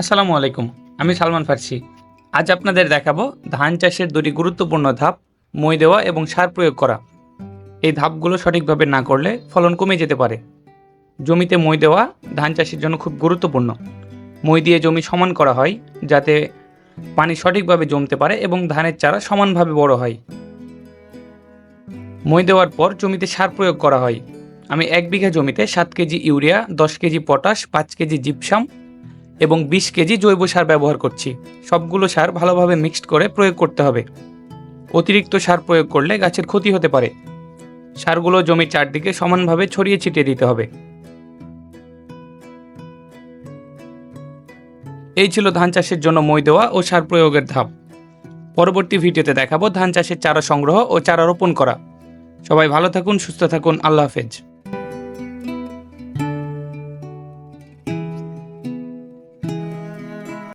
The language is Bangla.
আসসালামু আলাইকুম, আমি সালমান ফার্সি। আজ আপনাদের দেখাবো ধান চাষের দুটি গুরুত্বপূর্ণ ধাপ, মই দেওয়া এবং সার প্রয়োগ করা। এই ধাপগুলো সঠিকভাবে না করলে ফলন কমে যেতে পারে। জমিতে মই দেওয়া ধান চাষের জন্য খুব গুরুত্বপূর্ণ। মই দিয়ে জমি সমান করা হয়, যাতে পানি সঠিকভাবে জমতে পারে এবং ধানের চারা সমানভাবে বড় হয়। মই দেওয়ার পর জমিতে সার প্রয়োগ করা হয়। আমি এক বিঘা জমিতে সাত কেজি ইউরিয়া, দশ কেজি পটাশ, পাঁচ কেজি জিপসাম এবং বিশ কেজি জৈব সার ব্যবহার করছি। সবগুলো সার ভালোভাবে মিক্সড করে প্রয়োগ করতে হবে। অতিরিক্ত সার প্রয়োগ করলে গাছের ক্ষতি হতে পারে। সারগুলো জমির চারদিকে সমানভাবে ছড়িয়ে ছিটিয়ে দিতে হবে। এই ছিল ধান চাষের জন্য মই দেওয়া ও সার প্রয়োগের ধাপ। পরবর্তী ভিডিওতে দেখাবো ধান চাষের চারা সংগ্রহ ও চারা রোপণ করা। সবাই ভালো থাকুন, সুস্থ থাকুন, আল্লাহ হাফেজ।